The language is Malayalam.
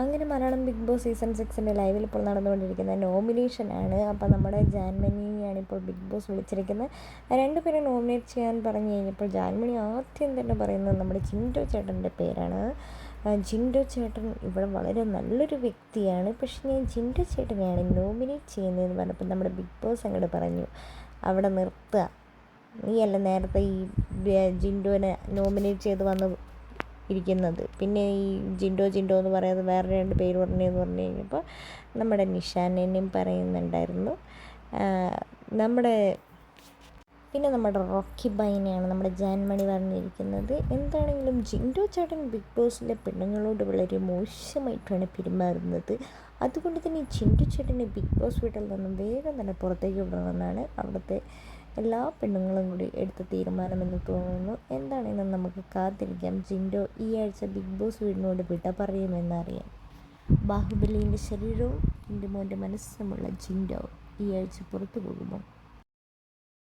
അങ്ങനെ മലയാളം ബിഗ് ബോസ് സീസൺ സിക്സിന്റെ ലൈവിൽ ഇപ്പോൾ നടന്നുകൊണ്ടിരിക്കുന്ന നോമിനേഷനാണ് അപ്പോൾ നമ്മുടെ ജാൻമണിയാണ് ഇപ്പോൾ ബിഗ് ബോസ് വിളിച്ചിരിക്കുന്നത്. രണ്ടുപേരെ നോമിനേറ്റ് ചെയ്യാൻ പറഞ്ഞു കഴിഞ്ഞപ്പോൾ ജാൻമണി ആദ്യം തന്നെ പറയുന്നത് നമ്മുടെ ചിൻഡു ചേട്ടന്റെ പേരാണ്. ജിൻഡോ ചേട്ടൻ ഇവിടെ വളരെ നല്ലൊരു വ്യക്തിയാണ്. പക്ഷെ ഞാൻ ജിൻഡോ ചേട്ടനെയാണ് നോമിനേറ്റ് ചെയ്യുന്നതെന്ന് പറഞ്ഞപ്പോൾ നമ്മുടെ ബിഗ് ബോസ് അങ്ങോട്ട് പറഞ്ഞു അവിടെ നിർത്തുക. നീയല്ല നേരത്തെ ഈ ജിൻഡോനെ നോമിനേറ്റ് ചെയ്ത് വന്ന് ഇരിക്കുന്നത്. പിന്നെ ഈ ജിൻഡോ ജിൻഡോ എന്ന് പറയുന്നത് വേറെ രണ്ട് പേര് പറഞ്ഞതെന്ന് പറഞ്ഞു കഴിഞ്ഞപ്പോൾ നമ്മുടെ നിഷാനെയും പറയുന്നുണ്ടായിരുന്നു. നമ്മുടെ പിന്നെ നമ്മുടെ റോക്കി ബൈനെയാണ് നമ്മുടെ ജാൻമണി പറഞ്ഞിരിക്കുന്നത്. എന്താണെങ്കിലും ജിൻഡോ ചേട്ടൻ ബിഗ് ബോസിലെ പെണ്ണുങ്ങളോട് വളരെ മോശമായിട്ടാണ് പെരുമാറുന്നത്. അതുകൊണ്ട് തന്നെ ജിൻഡോ ചേട്ടനെ ബിഗ് ബോസ് വീട്ടിൽ നിന്നും വേഗം തന്നെ പുറത്തേക്ക് വിടണമെന്നാണ് അവിടുത്തെ എല്ലാ പെണ്ണുങ്ങളും കൂടി എടുത്ത തീരുമാനമെന്ന് തോന്നുന്നു. എന്താണെന്ന് നമുക്ക് കാത്തിരിക്കാം. ജിൻഡോ ഈ ആഴ്ച ബിഗ് ബോസ് വീടിനോട് വിട പറയുമെന്നറിയാം. ബാഹുബലിന്റെ ശരീരവും എന്റെ മോന്റെ മനസ്സുമുള്ള ജിൻഡോ ഈ ആഴ്ച പുറത്തു പോകുമോ